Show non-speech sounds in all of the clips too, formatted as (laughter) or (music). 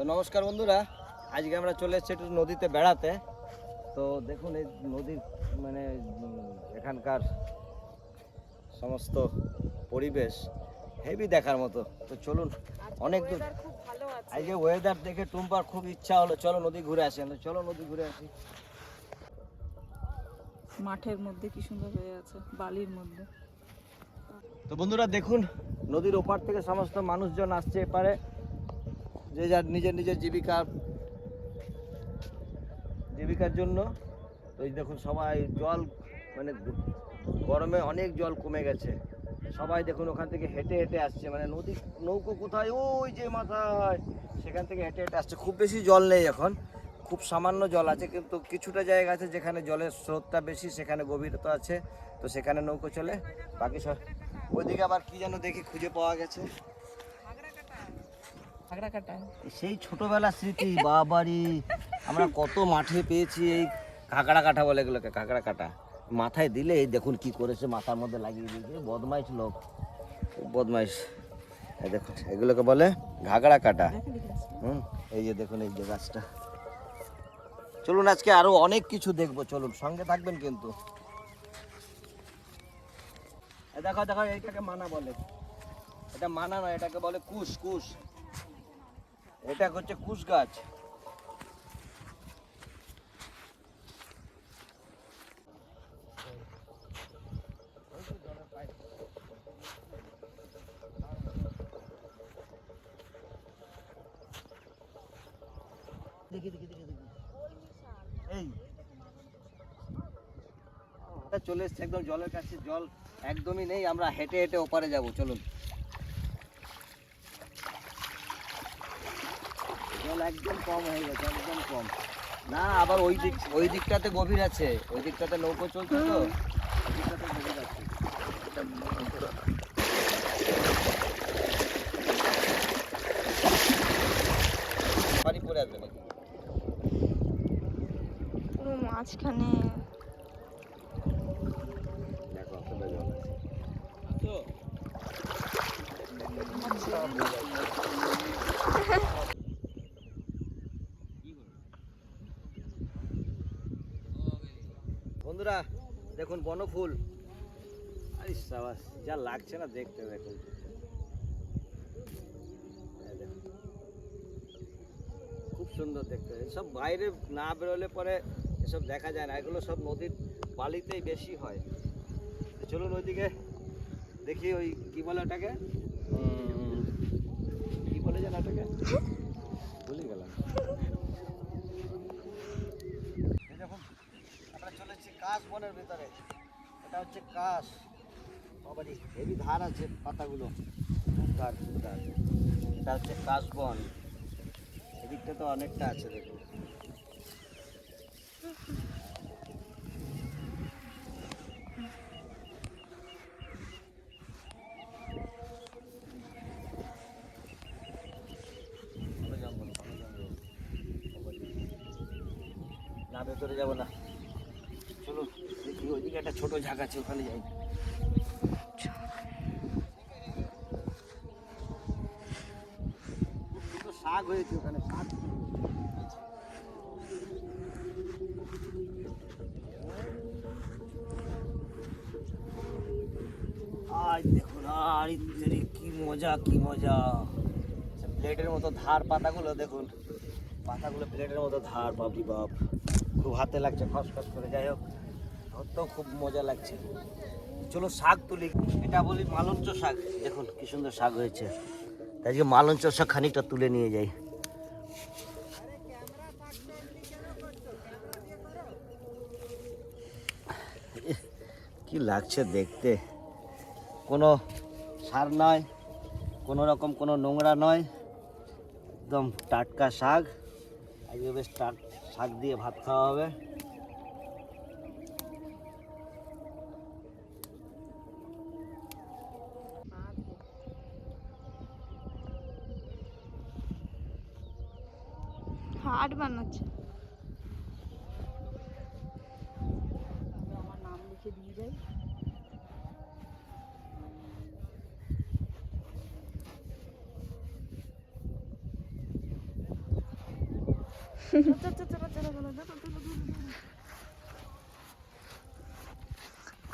তো নমস্কার বন্ধুরা আজকে আমরা চলে এসেছি একটু নদীতে বেড়াতে। তো দেখুন এই নদীর মানে এখানকার সমস্ত পরিবেশ হেভি দেখার মতো। তো চলুন অনেক দূর। আজকে ওয়েদার দেখে টুম্পার খুব ইচ্ছা হলো চলো নদী ঘুরে আসি। আমরা চলো নদী ঘুরে আসি। মাঠের মধ্যে কি সুন্দর হয়ে আছে বালির মধ্যে। তো বন্ধুরা দেখুন নদীর ওপার থেকে সমস্ত মানুষজন আসছে এপারে। যে যার নিজের নিজের জীবিকা জীবিকার জন্য। এই দেখুন, সবাই জল মানে গরমে অনেক জল কমে গেছে। সবাই দেখুন, ওখান থেকে হেঁটে হেঁটে আসছে। মানে নদী, নৌকো কোথায়? ওই যে মাথায়। সেখান থেকে হেঁটে হেঁটে আসছে। খুব বেশি জল নেই এখন। খুব সামান্য জল আছে, কিন্তু কিছুটা জায়গা আছে যেখানে জলের স্রোতটা বেশি, সেখানে গভীরতা আছে। তো সেখানে নৌকো চলে। বাকি সব ওইদিকে আবার কি যেন দেখি খুঁজে পাওয়া গেছে। সেই ছোটবেলার স্মৃতি, বাবারি, আমরা কত মাঠে পেয়েছি এই কাঁকড়া কাটা বলে এগুলোকে কাঁকড়া কাটা মাথায় দিলে এই দেখুন কি করেছে, মাথার মধ্যে লাগিয়ে দিয়েছে। বদমাইশ লোক বদমাইশ। দেখুন, এগুলোকে বলে ঘাগড়া কাটা হুম, এই যে দেখুন, এই যে গাছটা। চলুন আজকে আরও অনেক কিছু দেখব, চলুন, সঙ্গে থাকবেন কিন্তু। দেখো দেখো, এইটাকে মানা বলে। এটা মানা নয়, এটাকে বলে কুশ কুশ। এটা হচ্ছে কুশ গাছ। চলে এসছে একদম জলের কাছে, জল একদমই নেই, আমরা হেঁটে হেঁটে ওপারে যাব, চলুন জল একদম কম হয়ে গেছে, একদম কম। না, আবার ওই দিক, ওই দিকটাতে গভীর আছে। ওই দিকটাতে নৌকো চলছে তো, ওই দিকটাতে গভীর আছে। বাড়ি পড়ে আসবে নাকি? পুরো মাঝখানে দেখো কতটা জল আছে বন্ধুরা, দেখুন বনফুল। আরে সাবাস, যা লাগছে না দেখতে দেখুন। খুব সুন্দর দেখতে। এসব বাইরে না বেরোলে পরে এসব দেখা যায় না। এগুলো সব নদীর বালিতেই বেশি হয়। চলুন ওইদিকে দেখি ওই, কি বলে ওটাকে? কি বলে যেন ওটাকে? ভুলে গেলাম এই দেখুন আমরা চলেছি কাশ বনের ভিতরে। এটা হচ্ছে কাশ। বাবারি হেভি ধার আছে পাতাগুলো। এটা হচ্ছে কাশ বন। এদিকটা তো অনেকটা আছে, দেখুন। না ভেতরে যাব না। ওইদিকে একটা ছোট ঝাঁক আছে, ওখানে যাই। শাক হয়েছে ওখানে শাক আজ দেখুন, আর কি মজা কি মজা। প্লেটের মতো ধার পাতাগুলো দেখুন। পাতাগুলো প্লেটের মতো ধার, বাপরি বাপ। খুব হাতে লাগছে, খসখস করে, যাই হোক। ধরতেও খুব মজা লাগছে। চলো শাক তুলি। এটা বলি মালঞ্চ শাক। দেখুন কি সুন্দর শাক হয়েছে। আজকে মালঞ্চ শাক খানিকটা তুলে নিয়ে যাই। কি লাগছে দেখতে? কোনো সার নয়, কোনো রকম কোনো নোংরা নয়। একদম টাটকা শাক। আজকে বেশ টাট শাক দিয়ে ভাত খাওয়া হবে। হাট বানাচ্ছে। আমার নাম লিখে দিয়ে যাই।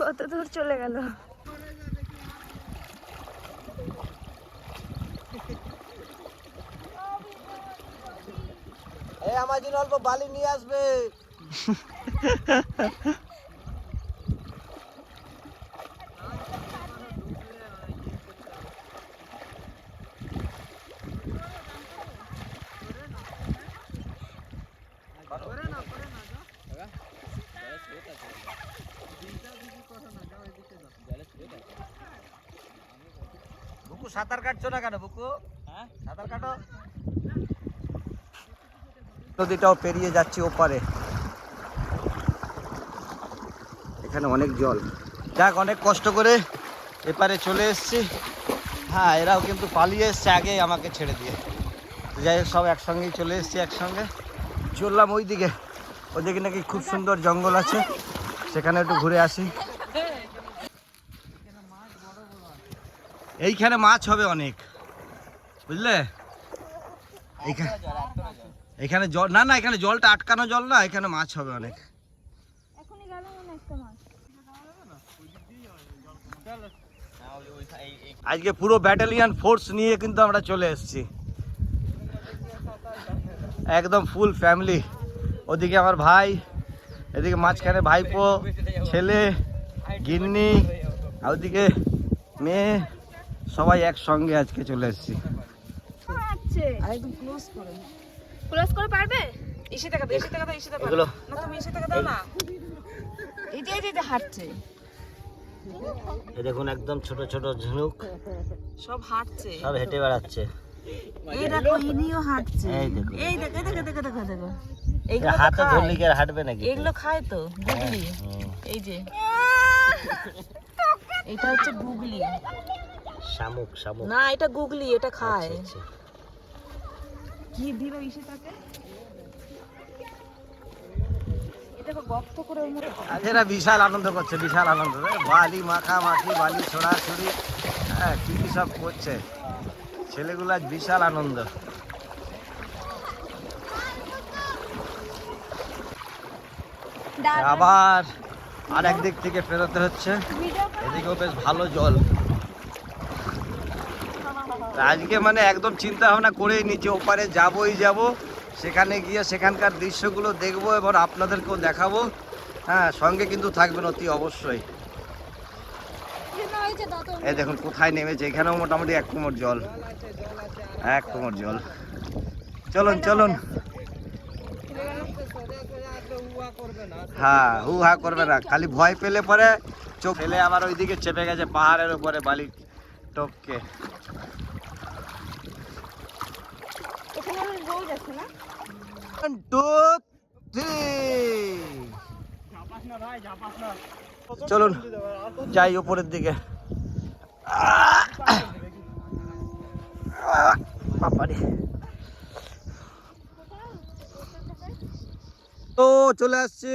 কত দূর চলে গেল? আমার জন্য অল্প বালি নিয়ে আসবে। বুকু সাঁতার কাটছো না কেন বুকু? হ্যাঁ? সাঁতার কাটো। নদীটাও পেরিয়ে যাচ্ছি ওপারে। এখানে অনেক জল। যাক, অনেক কষ্ট করে এপারে চলে এসেছি। হ্যাঁ এরাও কিন্তু পালিয়ে এসছে আগে আমাকে ছেড়ে দিয়ে। যাই হোক, সব একসঙ্গেই চলে এসেছি একসঙ্গে। চললাম ওই দিকে ওদিকে নাকি খুব সুন্দর জঙ্গল আছে। সেখানে একটু ঘুরে আসি। এইখানে মাছ হবে অনেক। বুঝলে? এইখানে এখানে জল না না এখানে জলটা আটকানো জল না এখানে মাছ হবে অনেক। এখনই গেল একটা মাছ। আজকে পুরো ব্যাটালিয়ান ফোর্স নিয়ে কিন্তু আমরা চলে এসেছি। একদম ফুল ফ্যামিলি ওদিকে আমার ভাই এদিকে মাঝখানে ভাইপো ছেলে গিন্নি আর ওদিকে মেয়ে সবাই একসঙ্গে আজকে চলে এসেছি। আচ্ছে একদম ক্লোজ করে। ক্লোজ করে পারবে? এসে টাকা দাও এসে টাকা দাও এসে টাকা এগুলো। না তুমি এসে টাকা দাও না। যে এটা হাঁটছে। এ দেখুন একদম ছোট ছোট ঝিনুক। সব হাঁটছে। সব হেঁটে বেড়াচ্ছে। এই দেখো ইনিও হাঁটছে। এই দেখো। এই দেখো দেখো দেখো দেখো দেখো। এইগুলো হাতে খায়। ধরলে কি আর হাঁটবে নাকি? এগুলো খায় তো গুগলি। এই যে। (laughs) এটা হচ্ছে গুগলি। শামুক শামুক। না এটা গুগলি এটা খায়। আচ্ছা, আচ্ছা। কি দিল এরা বিশাল আনন্দ করছে বিশাল আনন্দ। বালি মাখা মাখি বালি ছোড়াছুড়ি হ্যাঁ কি কি সব করছে। ছেলেগুলো আজ বিশাল আনন্দ। আবার আর একদিক থেকে ফেরোতে হচ্ছে। এদিকেও বেশ ভালো জল। আজকে মানে একদম চিন্তা ভাবনা করেই নিচে ওপারে যাবই যাব, সেখানে গিয়ে সেখানকার দৃশ্যগুলো দেখব এবং আপনাদেরকেও দেখাবো। হ্যাঁ সঙ্গে কিন্তু থাকবেন অতি অবশ্যই। এই দেখুন, কোথায় নেমেছে? এখানেও মোটামুটি এক কোমর জল। এক কোমর জল। চলুন চলুন। হ্যাঁ হু হা করবে না। খালি ভয় পেলে পরে চোখ ফেলে আবার ওইদিকে চেপে গেছে পাহাড়ের উপরে বালি টপকে এখানে আমি রোজ আছে না One, two, three. চলুন, যাই উপরের দিকে। তো চলে আসছি।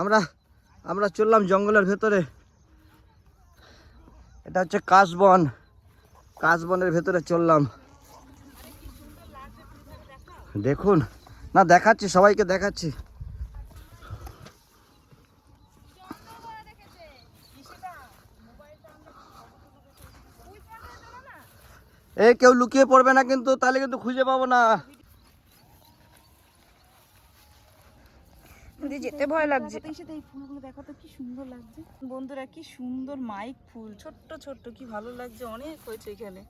আমরা আমরা চললাম জঙ্গলের ভেতরে। এটা হচ্ছে কাশবন। কাশবনের ভেতরে চললাম। দেখুন। না দেখাচ্ছি সবাইকে দেখাচ্ছি। এ কেউ লুকিয়ে পড়বে না কিন্তু তাহলে কিন্তু খুঁজে পাবো না। যেতে ভয় লাগছে। এই ফুলগুলো দেখো তো কি সুন্দর লাগছে। বন্ধুরা কি সুন্দর মাইক ফুল ছোট্ট ছোট্ট কি ভালো লাগছে অনেক হয়েছে এখানে।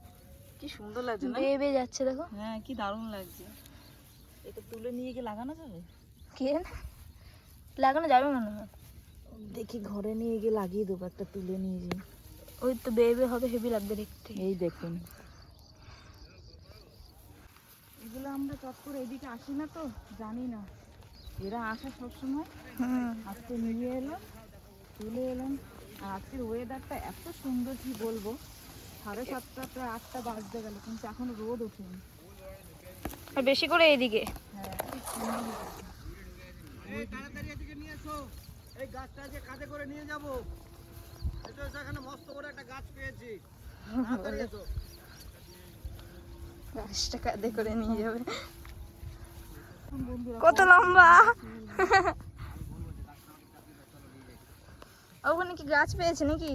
কি সুন্দর লাগছে না? বেয়ে বেয়ে যাচ্ছে দেখো। হ্যাঁ কি দারুণ লাগছে। এটা তুলে নিয়ে গিয়ে লাগানো যাবে? কে? লাগানো যাবে মনে হয়। দেখি ঘরে নিয়ে গিয়ে লাগিয়ে দেবো একটা তুলে নিয়ে যাই ওই তো বেয়ে হবে হেভি লাগবে দেখতে। এই দেখুন। এগুলো আমরা চট করে এদিকে আসি না তো জানি না। এরা আসা সবসময়। আজকে নিয়ে এলাম তুলে এলাম। আর আজকের ওয়েদারটা এত সুন্দর কি বলব? সাড়ে সাতটা প্রায় আটটা বাজতে গেল কিন্তু এখনও রোদ ওঠেনি। আর বেশি করে এইদিকে। গাছটা কাঁধে করে নিয়ে যাবে। কত লম্বা? ওখানে কি গাছ পেয়েছে নাকি?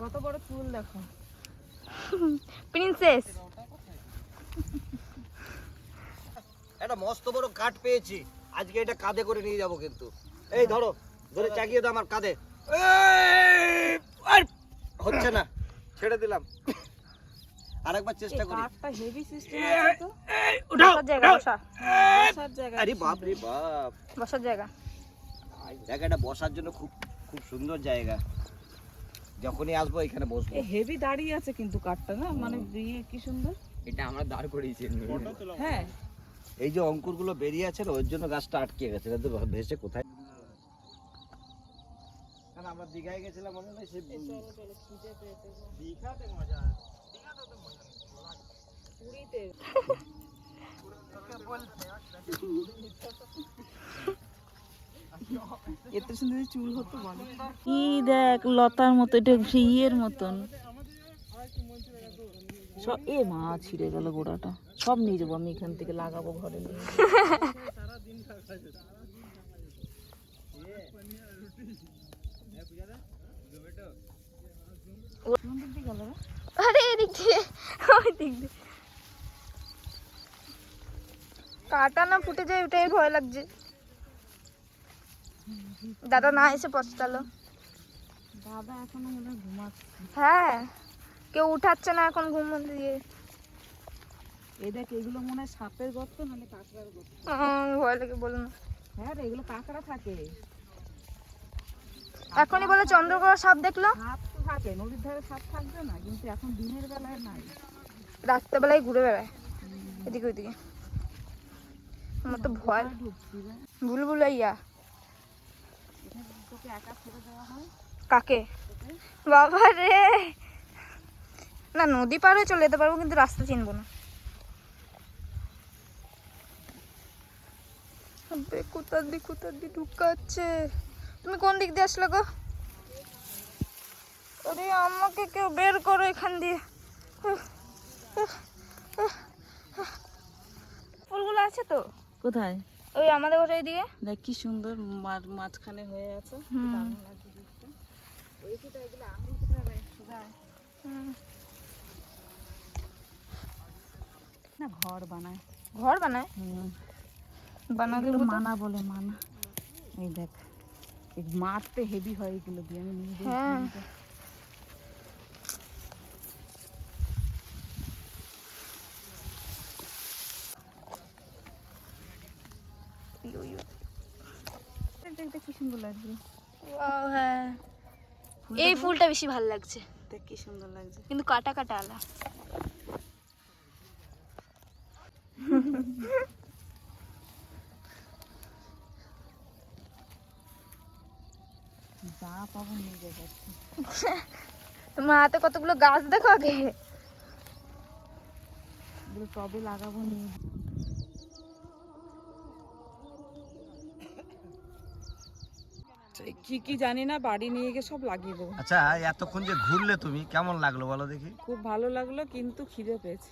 কত বড় চুল দেখো। প্রিন্সেস। একটা মস্ত বড় কাঠ পেয়েছি। আজকে এটা কাঁধে করে নিয়ে যাব কিন্তু। এই ধরো ধরে চাগিয়ে দাও আমার কাঁধে। হচ্ছে না। ছেড়ে দিলাম। আরেকবার চেষ্টা করি। কাঠটা হেভি সিস্টেম আছে তো। উঠাও, বসার জায়গা উঠাও। বসা। বসার জায়গা। আরে বাপ রে বাপ। বসার জায়গা। দেখ এটা বসার জন্য খুব খুব সুন্দর জায়গা। যখনই আসব এখানে বসবো। হেভি দাঁড়িয়ে আছে কিন্তু কাঠটা না? মানে কি সুন্দর? এটা আমরা দাঁড় করিয়েছি। হ্যাঁ। এই যে অঙ্কুরগুলো বেরিয়ে আছে না ওর জন্য গাছটা আটকে গেছে। না তো ভেসে কোথায়? আমরা দীঘায় গেছিলাম মনে নেই সে দীঘাতে মজা এত সুন্দর চুল হতো কি দেখ লতার মতো এটা ইয়ের মতন। সব এ মা ছিঁড়ে গেল গোড়াটা। সব নিয়ে যাব আমি এখান থেকে লাগাবো ঘরে নিয়ে। আরে এদিক দিয়ে ওই দিক দিয়ে। কাটা না ফুটে যায় ওটাই ভয় লাগছে। দাদা না এসে পচতালো দাদা এখনও ঘুমাচ্ছে। হ্যাঁ। কেউ উঠাচ্ছে না এখন ঘুম দিয়ে। এই দেখ এগুলো মনে হয় সাপের গর্ত নাহলে কাঁকড়ার গর্ত। ভয় লাগে বলো না। হ্যাঁ রে এগুলো কাঁকড়া থাকে। এখনই বলে চন্দ্রকোড়া সাপ দেখল? সাপ তো থাকে নদীর ধারে সাপ থাকবে না কিন্তু এখন দিনের বেলায় নাই। রাত্রেবেলায় ঘুরে বেড়ায় এদিকে ওইদিকে। আমার তো ভয়। ভুলভুলাইয়া। ছেড়ে দেওয়া হয়? কাকে? বাবা রে! না নদী পার হয়ে চলে যেতে পারব কিন্তু রাস্তা চিনবো না। কোথার দিক কোথার দিক ঢুকাচ্ছে? তুমি কোন দিক দিয়ে আসলে গো? আরে আমাকে কেউ বের করো এখান দিয়ে। ফুলগুলো আছে তো? কোথায়? ওই আমাদের ঘরের দিকে দেখ কি সুন্দর মাঝ- মাঝখানে হয়ে আছে। হুম। দারুণ লাগছে দেখতে। ওই কি তো এগুলো আঙুল কোথায় রে? কোথায়? না ঘর বানায়। ঘর বানায়? বানাতে মানা বলে মানা। এই দেখ মারতে হেভি হয় এগুলো দিয়ে আমি নিজে হ্যাঁ। দেখতে কি সুন্দর লাগছে। Wow, হ্যাঁ। এই ফুলটা বেশি ভালো লাগছে। দেখ কি সুন্দর লাগছে। কিন্তু কাটা কাটা আলা যা পাবো নিয়ে যাচ্ছি (laughs) তোমার হাতে কতগুলো গাছ দেখো আগে? টবে লাগাবো নিয়ে কি কি জানি না বাড়ি নিয়ে গিয়ে সব লাগিয়ে দেবো। আচ্ছা এতক্ষণ যে ঘুরলে তুমি কেমন লাগল বলো দেখি? খুব ভালো লাগল কিন্তু খিদে পেয়েছে।